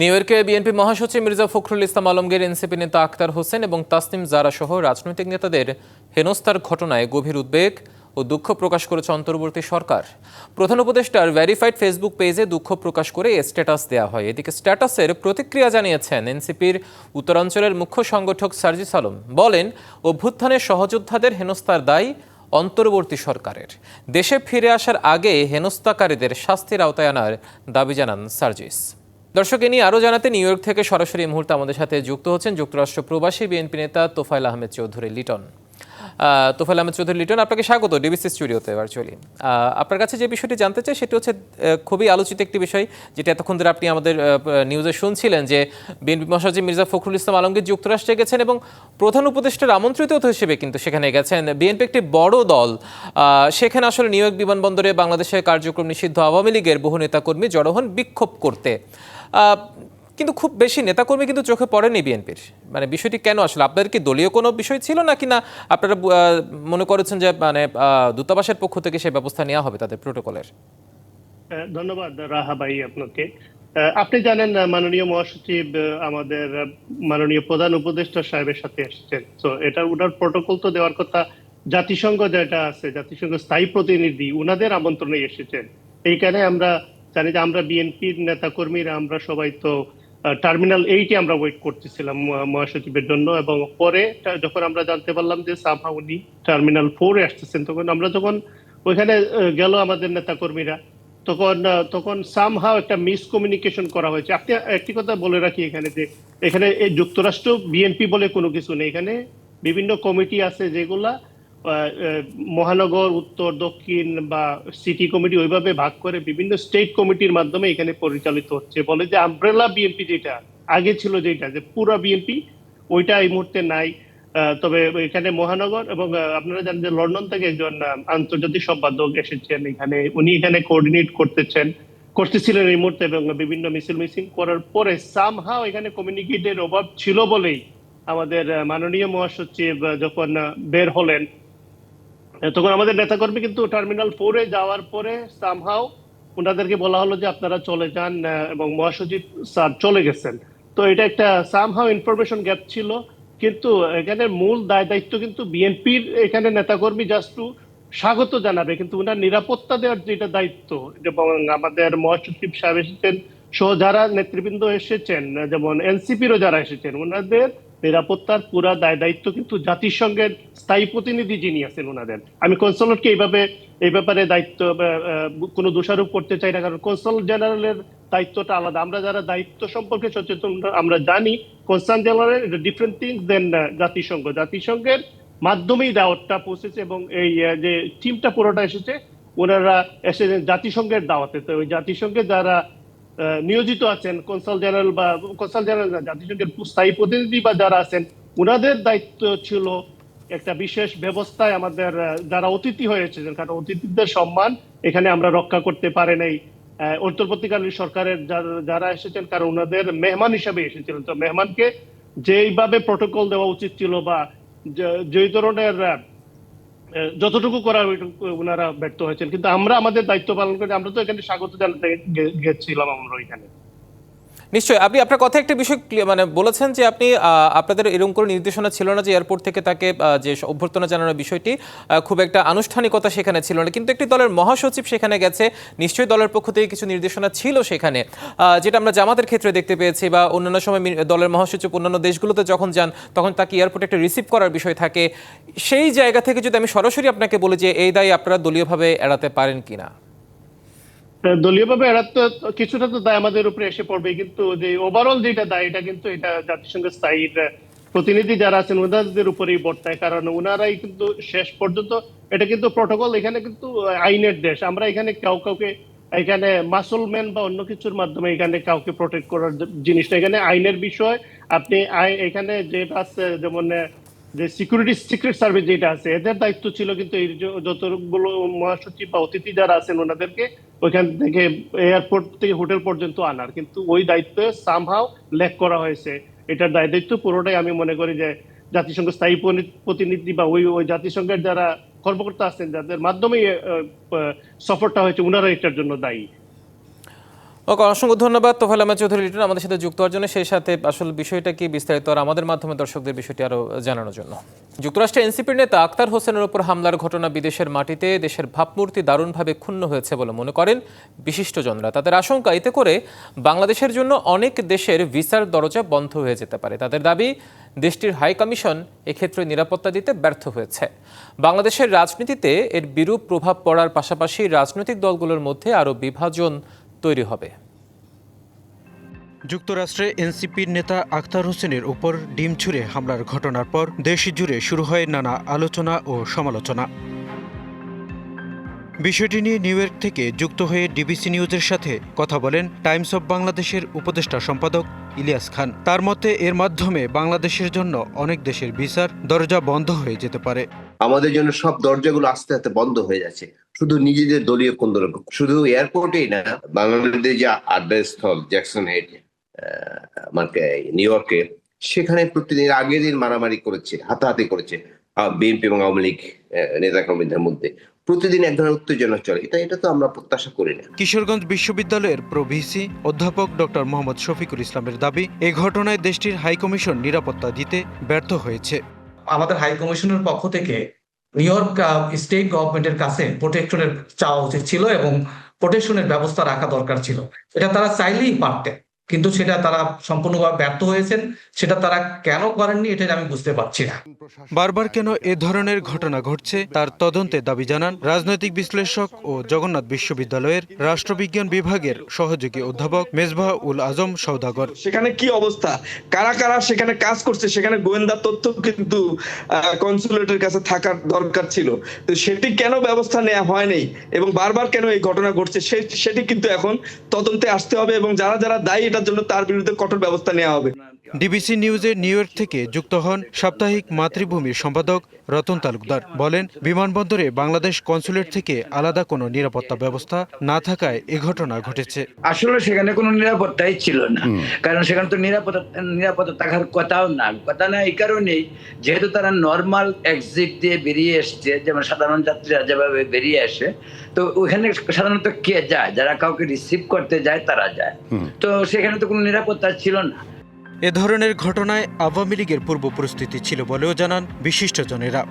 New ইয়র্কে BNP মহাসচিব Mirza Fakhrul Islam Alamgir, NCP নেতা আক্তার হোসেন এবং তাসনিম জারা সহ রাজনৈতিক নেতাদের হেনস্থার ঘটনায় গভীর উদ্বেগ ও দুঃখ প্রকাশ করেছে অন্তর্বর্তী সরকার। প্রধান উপদেষ্টার ভেরিফাইড ফেসবুক পেজে দুঃখ প্রকাশ করে স্ট্যাটাস দেওয়া হয়। এদিকে স্ট্যাটাসের প্রতিক্রিয়া জানিয়েছেন এনসিপির উত্তরাঞ্চলের মুখ্য সংগঠক সার্জিস আলম। বলেন অভ্যুত্থানের সহযোদ্ধাদের হেনস্থার দায় অন্তর্বর্তী সরকারের। দেশে ফিরে আসার আগে হেনস্থাকারীদের শাস্তির আওতায় আনার দাবি জানান সার্জিস। দর্শক, এ নিয়ে আরও জানাতে নিউ ইয়র্ক থেকে সরাসরি এই মুহূর্তে আমাদের সাথে যুক্ত হচ্ছেন যুক্তরাষ্ট্র প্রবাসী বিএনপি নেতা তোফাইল আহমেদ চৌধুরী লিটন। তোফাইল আহমেদ চৌধুরী লিটন, আপনাকে স্বাগত ডিবিসি স্টুডিওতে ভার্চুয়ালি আপনার কাছে যে বিষয়টি জানতে চাই সেটি হচ্ছে খুবই আলোচিত একটি বিষয়, যেটা এতক্ষণ ধরে আপনি আমাদের নিউজে শুনছিলেন যে বিএনপি মহাসচিব মির্জা ফখরুল ইসলাম আলমগীর যুক্তরাষ্ট্রে গেছেন এবং প্রধান উপদেষ্টার আমন্ত্রিত হিসেবে কিন্তু সেখানে গেছেন। বিএনপি একটি বড় দল সেখানে আসলে নিউ ইয়র্ক বিমানবন্দরে বাংলাদেশের কার্যক্রম নিষিদ্ধ আওয়ামী লীগের বহু নেতাকর্মী জড়ো হন বিক্ষোভ করতে। কিন্তু খুব বেশি নেতাকর্মী কিন্তু চোখে পড়েনি বিএনপির। মানে বিষয়টি কেন আসলে? আপনাদের কি দলীয় কোনো বিষয় ছিল না? কি না আপনারা মনে করেছেন যে মানে দূতাবাসের পক্ষ থেকে সেই ব্যবস্থা নেওয়া হবে তাদের প্রোটোকলের? ধন্যবাদ রাহা ভাই আপনাকে। আপনি জানেন মাননীয় মহাসচিব আমাদের মাননীয় প্রধান উপদেষ্টা সাহেবের সাথে এসেছেন। তো এটা ওনার প্রোটোকল তো দেওয়ার কথা, জাতিসংঘ যেটা আছে, জাতিসংঘ স্থায়ী প্রতিনিধি, উনাদের আমন্ত্রণে এসেছেন। এইখানে আমরা জানি যে আমরা বিএনপির নেতা কর্মীরা আমরা সবাই তো টার্মিনাল এইটে আমরা ওয়েট করতেছিলাম মহাসচিবের জন্য এবং পরে যখন আমরা জানতে পারলাম যে সামহা উনি টার্মিনাল ফোরে আসতেছেন, তখন আমরা যখন ওইখানে গেল আমাদের নেতা কর্মীরা তখন তখন সামহাও একটা মিসকমিউনিকেশন করা হয়েছে। আপনি একটি কথা বলে রাখি এখানে যে, এখানে যুক্তরাষ্ট্র বিএনপি বলে কোনো কিছু নেই। এখানে বিভিন্ন কমিটি আছে যেগুলা মহানগর, উত্তর, দক্ষিণ বা সিটি কমিটি ওইভাবে ভাগ করে বিভিন্ন স্টেট কমিটির মাধ্যমে এখানে পরিচালিত হচ্ছে। বলে যে আমব্রেলা বিএনপি যেটা, আগে ছিল যেটা, যে পুরা বিএনপি ওইটা এই মুহূর্তে নাই। তবে এখানে মহানগর এবং আপনারা জানেন যে লন্ডন থেকে একজন আন্তর্জাতিক সম্পাদক এসেছেন এখানে। উনি এখানে কোঅর্ডিনেট করতেছেন, করতেছিলেন এই মুহূর্তে এবং বিভিন্ন মিছিল মিছিল করার পরে সামহাও এখানে কমিউনিকেটের অভাব ছিল বলেই আমাদের মাননীয় মহাসচিব যখন বের হলেন তখন আমাদের নেতাকর্মী কিন্তু টার্মিনাল ফোরে যাওয়ার পরে সামহাও ওনাদেরকে বলা হলো যে আপনারা চলে যান এবং মহাসচিব স্যার চলে গেছেন। তো এটা একটা সামহাও ইনফরমেশন গ্যাপ ছিল, কিন্তু এখানে মূল দায় দায়িত্ব কিন্তু বিএনপির, এখানে নেতাকর্মী জাস্ট স্বাগত জানাবে, কিন্তু ওনার নিরাপত্তা দেওয়ার যেটা দায়িত্ব, এবং আমাদের মহাসচিব সাহেব এসেছেন, সহ যারা নেতৃবৃন্দ এসেছেন, যেমন এনসিপিরও যারা এসেছেন, ওনাদের নিরাপত্তার পুরা দায় দায়িত্ব কিন্তু জাতিসংঘের স্থায়ী প্রতিনিধি যিনি আছেন ওনাদের। আমি কনসুলেটকে এইভাবে এই ব্যাপারে দায়িত্ব কোনো দোষারোপ করতে চাই না, কারণ কনসাল জেনারেলের দায়িত্বটা আলাদা। আমরা যারা দায়িত্ব সম্পর্কে সচেতন, আমরা জানি consul general different things then জাতিসংঘ। জাতিসংঘের মাধ্যমেই দাওয়াতটা পৌঁছেছে এবং এই যে টিমটা পুরোটা এসেছে, ওনারা এসেছেন জাতিসংঘের দাওয়াতে। তো ওই জাতিসংঘে যারা নিয়োজিত আছেন কনসাল জেনারেল বা কনসাল জেনারেল জাতিসংঘের স্থায়ী প্রতিনিধি বা যারা আছেন ওনাদের দায়িত্ব ছিল একটা বিশেষ ব্যবস্থায় আমাদের যারা অতিথি হয়েছে কারণ অতিথিদের সম্মান এখানে আমরা রক্ষা করতে পারে নাই। অন্তর্বর্তীকালীন সরকারের যারা- এসেছেন, কারণ ওনাদের মেহমান হিসেবে এসেছিলেন। তো মেহমানকে যেইভাবে প্রোটোকল দেওয়া উচিত ছিল বা যে- ধরনের যতটুকু করার ওনারা ব্যর্থ হয়েছেন। কিন্তু আমরা আমাদের দায়িত্ব পালন করে আমরা তো এখানে স্বাগত জানাতে গেছিলাম আমরা ওইখানে। নিশ্চয়ই। আপনি আপনার কথা একটা বিষয় মানে বলেছেন যে আপনি আপনাদের এরকম কোনো নির্দেশনা ছিল না যে এয়ারপোর্ট থেকে তাকে যে অভ্যর্থনা জানানোর বিষয়টি খুব একটা আনুষ্ঠানিকতা সেখানে ছিল না। কিন্তু একটি দলের মহাসচিব সেখানে গেছে। নিশ্চয়ই দলের পক্ষ থেকে কিছু নির্দেশনা ছিল সেখানে। যেটা আমরা জামাতের ক্ষেত্রে দেখতে পেয়েছি বা অন্যান্য সময় দলের মহাসচিব অন্যান্য দেশগুলোতে যখন যান, তখন তাকে এয়ারপোর্টে একটা রিসিভ করার বিষয় থাকে। সেই জায়গা থেকে যদি আমি সরাসরি আপনাকে বলি যে, এই দায় আপনারা দলীয়ভাবে এড়াতে পারেন কিনা? দলীয়ভাবে এড়াতে কিছুটা তো দায় আমাদের উপরে এসে পড়বে কিন্তু যে ওভারঅল যেটা দায়, এটা কিন্তু এটা জাতিসংঘের স্থায়ী প্রতিনিধি যারা আছেন ওনাদের উপরেই বর্তায়, কারণ ওনারাই কিন্তু শেষ পর্যন্ত, এটা কিন্তু প্রটোকল এখানে কিন্তু আইনের দেশ, আমরা এখানে কাউ কাউকে, এখানে মাসলম্যান বা অন্য কিছুর মাধ্যমে এখানে কাউকে প্রোটেক্ট করার জিনিসটা, এখানে আইনের বিষয়, আপনি এখানে যেটা আছে, যেমন যে সিকিউরিটি সিক্রেট সার্ভিস যেটা আছে, এদের দায়িত্ব ছিল কিন্তু এই যতগুলো মহাসচিব বা অতিথি যারা আছেন ওনাদেরকে ওইখান থেকে এয়ারপোর্ট থেকে হোটেল পর্যন্ত আনার। কিন্তু ওই দায়িত্ব সামহাও লেক করা হয়েছে। এটার দায়, দায়িত্ব পুরোটাই আমি মনে করি যে জাতিসংঘ স্থায়ী প্রতিনিধি বা ওই ওই জাতিসংঘের যারা কর্মকর্তা আছেন, যাদের মাধ্যমে সফরটা হয়েছে ওনারা এটার জন্য দায়ী। ওকে, অসংখ্য ধন্যবাদ তোফাল আহমেদ চৌধুরী লিটন আমাদের সাথে যুক্ত হওয়ার জন্য। সেই সাথে আসল বিষয়টা কি বিস্তারিত আর আমাদের মাধ্যমে দর্শকদের বিষয়টি আরও জানানোর জন্য। যুক্তরাষ্ট্রের এনসিপির নেতা আক্তার হোসেনের উপর হামলার ঘটনা বিদেশের মাটিতে দেশের ভাবমূর্তি দারুণভাবে ক্ষুণ্ণ হয়েছে বলে মনে করেন বিশিষ্টজনরা। তাদের আশঙ্কা, এতে করে বাংলাদেশের জন্য অনেক দেশের ভিসার দরজা বন্ধ হয়ে যেতে পারে। তাদের দাবি, দেশটির হাই কমিশন এক্ষেত্রে নিরাপত্তা দিতে ব্যর্থ হয়েছে। বাংলাদেশের রাজনীতিতে এর বিরূপ প্রভাব পড়ার পাশাপাশি রাজনৈতিক দলগুলোর মধ্যে আরও বিভাজন তৈরি হবে। যুক্তরাষ্ট্রে এনসিপির নেতা আখতার হোসেনের উপর ডিম ছুঁড়ে হামলার ঘটনার পর দেশ জুড়ে শুরু হয় নানা আলোচনা ও সমালোচনা। বিষয়টি নিয়ে নিউ ইয়র্ক থেকে যুক্ত হয়ে ডিবিসি নিউজের সাথে কথা বলেন টাইমস অব বাংলাদেশের উপদেষ্টা সম্পাদক ইলিয়াস খান। তার মতে এর মাধ্যমে বাংলাদেশের জন্য অনেক দেশের ভিসার দরজা বন্ধ হয়ে যেতে পারে। আমাদের জন্য সব দরজাগুলো আস্তে আস্তে বন্ধ হয়ে যাচ্ছে। শুধু নিজেদের দলীয় কোন্দল শুধু এয়ারপোর্টেই না বাংলাদেশের যে আড্ডা স্থল জ্যাকসন হেড মানে নিউ ইয়র্কে সেখানে প্রতিদিন আগের দিন মারামারি করেছে হাতাহাতি করেছে বিএনপি এবং আওয়ামী লীগ নেতা কর্মীদের মধ্যে। প্রতিদিন এক ধরনের উত্তেজনা চলে এটা এটা তো আমরা প্রত্যাশা করি না। কিশোরগঞ্জ বিশ্ববিদ্যালয়ের প্রভিসি অধ্যাপক ডক্টর মোহাম্মদ শফিকুল ইসলামের দাবি এ ঘটনায় দেশটির হাইকমিশন নিরাপত্তা দিতে ব্যর্থ হয়েছে। আমাদের হাইকমিশনের পক্ষ থেকে নিউ ইয়র্ক স্টেট গভর্নমেন্টের কাছে প্রোটেকশনের চাওয়া উচিত ছিল এবং প্রোটেকশনের ব্যবস্থা রাখা দরকার ছিল। এটা তারা চাইলেই পারতেন। কিন্তু সেটা তারা সম্পূর্ণভাবে ব্যর্থ হয়েছেন সেটা তারা কেন করেননি এটা আমি বুঝতে পারছি না। বারবার কেন এ ধরনের ঘটনা ঘটছে তার তদন্তে দাবি জানান রাজনৈতিক বিশ্লেষক ও জগন্নাথ বিশ্ববিদ্যালয়ের রাষ্ট্রবিজ্ঞান বিভাগের সহযোগী অধ্যাপক মেজবাহ উল আজম সৌদাগর সেখানে কি অবস্থা? কারা কারা সেখানে কাজ করছে? সেখানে গোয়েন্দা তথ্য কিন্তু কনসুলেটের কাছে থাকার দরকার ছিল। তো সেটি কেন ব্যবস্থা নেওয়া হয়নি এবং বারবার কেন এই ঘটনা ঘটছে সে- সেটি কিন্তু এখন তদন্তে আসতে হবে এবং যারা যারা দায়ী এটার জন্য তার বিরুদ্ধে কঠোর ব্যবস্থা নেওয়া হবে। ডিবিসি নিউজে নিউ ইয়র্ক থেকে যুক্ত হন সাপ্তাহিক মাতৃভূমির সম্পাদক রতন তালুকদার। বলেন বিমানবন্দরে বাংলাদেশ কনসুলেট থেকে আলাদা কোনো নিরাপত্তা ব্যবস্থা না থাকায় এ ঘটনা ঘটেছে। আসলে সেখানে কোনো নিরাপত্তাই ছিল না। কারণ সেখানে তো নিরাপত্তা নিরাপত্তা থাকার কথাও না। কথা না এই কারণেই যেহেতু তারা নর্মাল এক্সিট দিয়ে বেরিয়ে এসছে যেমন সাধারণ যাত্রীরা যেভাবে বেরিয়ে আসে তো ওখানে সাধারণত কে যায়? যারা কাউকে রিসিভ করতে যায় তারা যায়। তো সেখানে তো কোনো নিরাপত্তা ছিল না। এ ধরনের ঘটনায় আওয়ামী লীগের পূর্ব পরিস্থিতি ছিল বলেও জানান বিশিষ্টজনেরা।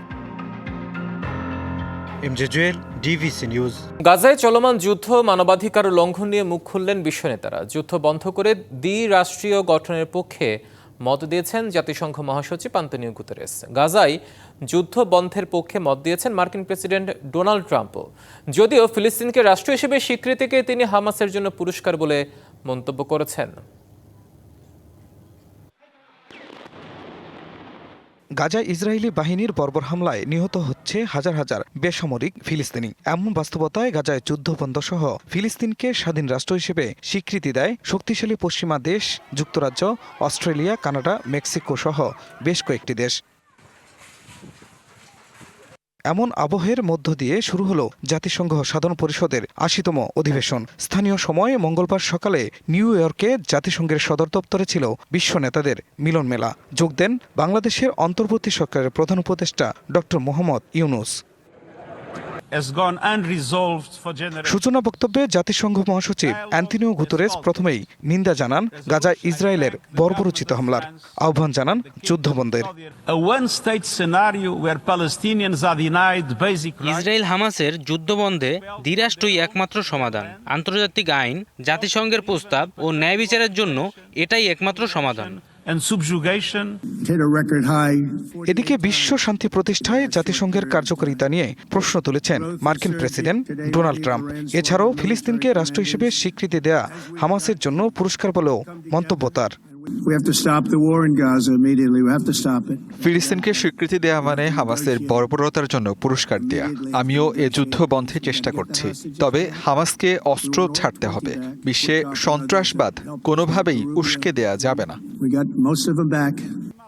M J Jewel DBC news. গাজায় চলমান যুদ্ধ মানবাধিকার লঙ্ঘন নিয়ে মুখ খুললেন বিশ্ব নেতারা যুদ্ধ বন্ধ করে দ্বি রাষ্ট্রীয় গঠনের পক্ষে মত দিয়েছেন জাতিসংঘ মহাসচিব আন্তনিও গুতেরেস। গাজায় যুদ্ধ বন্ধের পক্ষে মত দিয়েছেন মার্কিন প্রেসিডেন্ট ডোনাল্ড ট্রাম্পও। যদিও ফিলিস্তিনকে রাষ্ট্র হিসেবে স্বীকৃতিকে তিনি হামাসের জন্য পুরস্কার বলে মন্তব্য করেছেন। গাজায় ইসরায়েলি বাহিনীর বর্বর হামলায় নিহত হচ্ছে হাজার হাজার বেসামরিক ফিলিস্তিনি। এমন বাস্তবতায় গাজায় যুদ্ধবন্ধ সহ ফিলিস্তিনকে স্বাধীন রাষ্ট্র হিসেবে স্বীকৃতি দেয় শক্তিশালী পশ্চিমা দেশ, যুক্তরাজ্য, অস্ট্রেলিয়া, কানাডা মেক্সিকো সহ বেশ কয়েকটি দেশ। এমন আবহের মধ্য দিয়ে শুরু হলো জাতিসংঘ সাধারণ পরিষদের আশিতম অধিবেশন। স্থানীয় সময়ে মঙ্গলবার সকালে নিউ ইয়র্কে জাতিসংঘের সদর দপ্তরে ছিল বিশ্ব নেতাদের মিলন মেলা যোগ দেন বাংলাদেশের অন্তর্বর্তী সরকারের প্রধান উপদেষ্টা ড মোহাম্মদ ইউনুস। সূচনা বক্তব্যে জাতিসংঘ মহাসচিব অ্যান্টনিও গুতরেস প্রথমেই নিন্দা জানান গাজা ইসরায়েলের বর্বরোচিত হামলার আহ্বান জানান যুদ্ধবন্ধের A one state scenario where Palestinians are denied Israel হামাসের যুদ্ধবন্ধে দ্বিরাষ্ট্রই একমাত্র সমাধান। আন্তর্জাতিক আইন জাতিসংঘের প্রস্তাব ও ন্যায় বিচারের জন্য এটাই একমাত্র সমাধান. এদিকে বিশ্ব শান্তি প্রতিষ্ঠায় জাতিসংঘের কার্যকারিতা নিয়ে প্রশ্ন তুলেছেন মার্কিন প্রেসিডেন্ট ডোনাল্ড ট্রাম্প। এছাড়াও ফিলিস্তিনকে রাষ্ট্র হিসেবে স্বীকৃতি দেয়া হামাসের জন্য পুরস্কার বলেও মন্তব্য তার। We have to stop the war in Gaza immediately. We have to stop it. ফিলিস্তিনকে স্বীকৃতি দেয়া মানে হামাসের বর্বরতার জন্য পুরস্কার দেয়া আমিও এ যুদ্ধ বন্ধে চেষ্টা করছি তবে হামাসকে অস্ত্র ছাড়তে হবে বিশ্বে সন্ত্রাসবাদ কোনোভাবেই উস্কে দেয়া যাবে না.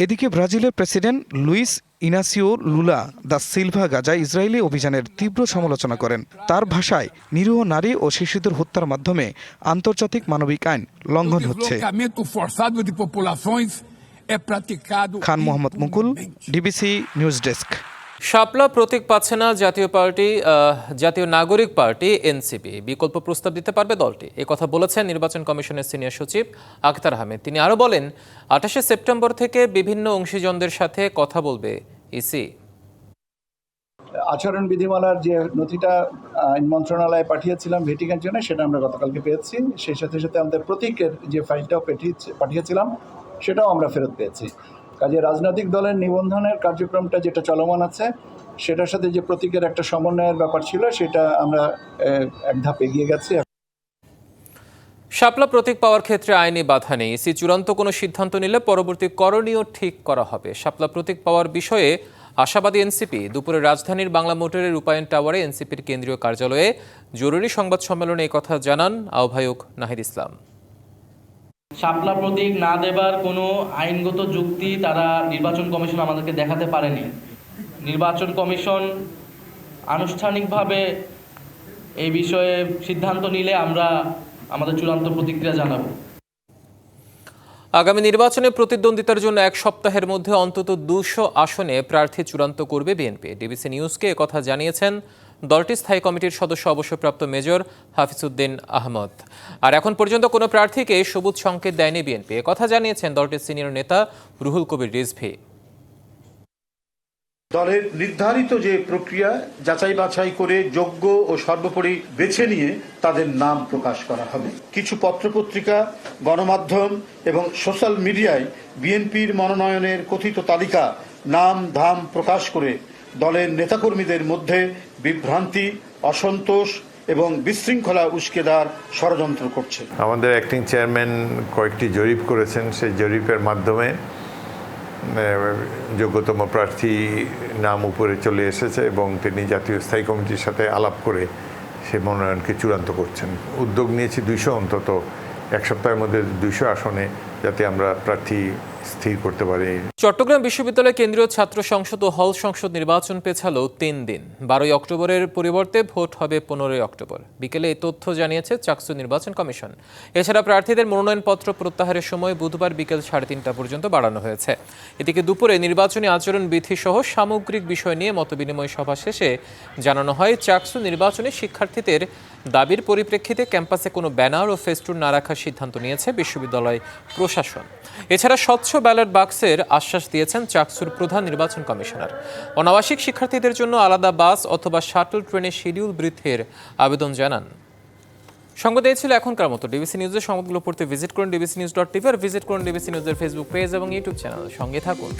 এদিকে ব্রাজিলের president Luiz Inacio Lula da Silva Gaza Israeli অভিযানের তীব্র সমালোচনা করেন। তার ভাষায় নিরীহ নারী ও শিশুদের হত্যার মাধ্যমে আন্তর্জাতিক মানবিক আইন লঙ্ঘন হচ্ছে। Khan Mohammad Mukul DBC news desk. শাপলা প্রতীক পাচ্ছে না জাতীয় পার্টি জাতীয় নাগরিক পার্টি, এনসিপি। বিকল্প প্রস্তাব দিতে পারবে দলটি। এ কথা বলেছেন নির্বাচন কমিশনের সিনিয়র সচিব আখতার আহমেদ। তিনি আরও বলেন, আঠাশে সেপ্টেম্বর থেকে বিভিন্ন অংশীজনদের সাথে কথা বলবে ইসি। আচরণ বিধিমালার যে নথিটা আইন মন্ত্রণালয়ে পাঠিয়েছিলাম ভেটিকান জন্য, সেটা আমরা গতকালকে পেয়েছি। সেই সাথে সাথে আমাদের প্রতীকের যে ফাইলটাও পাঠিয়েছিলাম, সেটাও আমরা ফেরত পেয়েছি। কাজে রাজনৈতিক দলের নিবন্ধনের কার্যক্রমটা যেটা চলমান আছে, সেটার সাথে যে প্রতীকের একটা সমন্বয়ের ব্যাপার ছিল, সেটা আমরা এক ধাপ এগিয়ে গেছি। শাপলা প্রতীক পাওয়ার ক্ষেত্রে আইনি বাধা নেই। ইসি চূড়ান্ত কোনো সিদ্ধান্ত নিলে পরবর্তী করণীয় ঠিক করা হবে। শাপলা প্রতীক পাওয়ার বিষয়ে আশাবাদী এনসিপি। দুপুরে রাজধানীর বাংলা মোটরের রূপায়ণ টাওয়ারে এনসিপির কেন্দ্রীয় কার্যালয়ে জরুরি সংবাদ সম্মেলনে কথা জানান আহ্বায়ক নাহিদ ইসলাম। শাপলা প্রতীক না দেবার কোনো আইনগত যুক্তি তারা নির্বাচন কমিশন আমাদেরকে দেখাতে পারেনি। নির্বাচন কমিশন আনুষ্ঠানিকভাবে এই বিষয়ে সিদ্ধান্ত নিলে আমরা আমাদের চূড়ান্ত প্রতিক্রিয়া জানাব। আগামী নির্বাচনে প্রতিদ্বন্দ্বিতার জন্য এক সপ্তাহের মধ্যে অন্তত দুশো আসনে প্রার্থী চূড়ান্ত করবে বিএনপি। ডিবিসি নিউজকে কথা জানিয়েছেন দলটির স্থায়ী কমিটির সদস্য অবসরপ্রাপ্ত মেজর হাফিজউদ্দিন আহমদ। আর এখন পর্যন্ত কোনো প্রার্থীকে সবুজ সংকেত দেয়নি বিএনপি। কথা জানিয়েছেন দলটির সিনিয়র নেতা রুহুল কবির রিজভি। দলের নির্ধারিত যে প্রক্রিয়া যাচাই বাছাই করে যোগ্য ও সর্বোপরি বেছে নিয়ে তাদের নাম প্রকাশ করা হবে। কিছু পত্রপত্রিকা, গণমাধ্যম এবং সোশ্যাল মিডিয়ায় বিএনপির মনোনয়নের কথিত তালিকা নাম ধাম প্রকাশ করে দলের নেতাকর্মীদের মধ্যে বিভ্রান্তি, অসন্তোষ এবং বিশৃঙ্খলা উস্কে দেওয়ার ষড়যন্ত্র করছে আমাদের অ্যাক্টিং চেয়ারম্যান কয়েকটি জরিপ করেছেন। সেই জরিপের মাধ্যমে যোগ্যতম প্রার্থী নাম উপরে চলে এসেছে এবং তিনি জাতীয় স্থায়ী কমিটির সাথে আলাপ করে সে মনোনয়নকে চূড়ান্ত করছেন। উদ্যোগ নিয়েছি দুইশো অন্তত, এক সপ্তাহের মধ্যে দুইশো আসনে যাতে আমরা প্রার্থী স্থির করতে পারি। চট্টগ্রাম বিশ্ববিদ্যালয় কেন্দ্রীয় ছাত্র সংসদ ও হল সংসদ নির্বাচন পেছালো তিন দিন। বারোই অক্টোবরের পরিবর্তে ভোট হবে পনেরোই অক্টোবর। বিকেলে এই তথ্য জানিয়েছে চাকসু নির্বাচন কমিশন। এছাড়া প্রার্থীদের মনোনয়নপত্র প্রত্যাহারের সময় বুধবার বিকেল সাড়ে তিনটা পর্যন্ত বাড়ানো হয়েছে। এদিকে দুপুরে নির্বাচনী আচরণ বিধি সহ সামগ্রিক বিষয় নিয়ে মতবিনিময় সভা শেষে জানানো হয়, চাকসু নির্বাচনে শিক্ষার্থীদের দাবির পরিপ্রেক্ষিতে ক্যাম্পাসে কোনো ব্যানার ও ফেস্টুন না রাখার সিদ্ধান্ত নিয়েছে বিশ্ববিদ্যালয় প্রশাসন। এছাড়া স্বচ্ছ ব্যালট বাক্সের আশ্বাস দিয়েছেন চাকসুর প্রধান নির্বাচন কমিশনার। অনাবাসিক শিক্ষার্থীদের জন্য আলাদা বাস অথবা শাটল ট্রেনের শিডিউল বৃদ্ধির আবেদন জানান। সংবাদ দিয়েছিল ছিল এখনকার মতো ডিবিসি নিউজের সংবাদগুলো পড়তে ভিজিট করুন ডিবিসি নিউজ ডট টিভি আর ভিজিট করুন ডিবিসি নিউজের ফেসবুক পেজ এবং ইউটিউব চ্যানেল সঙ্গে থাকুন।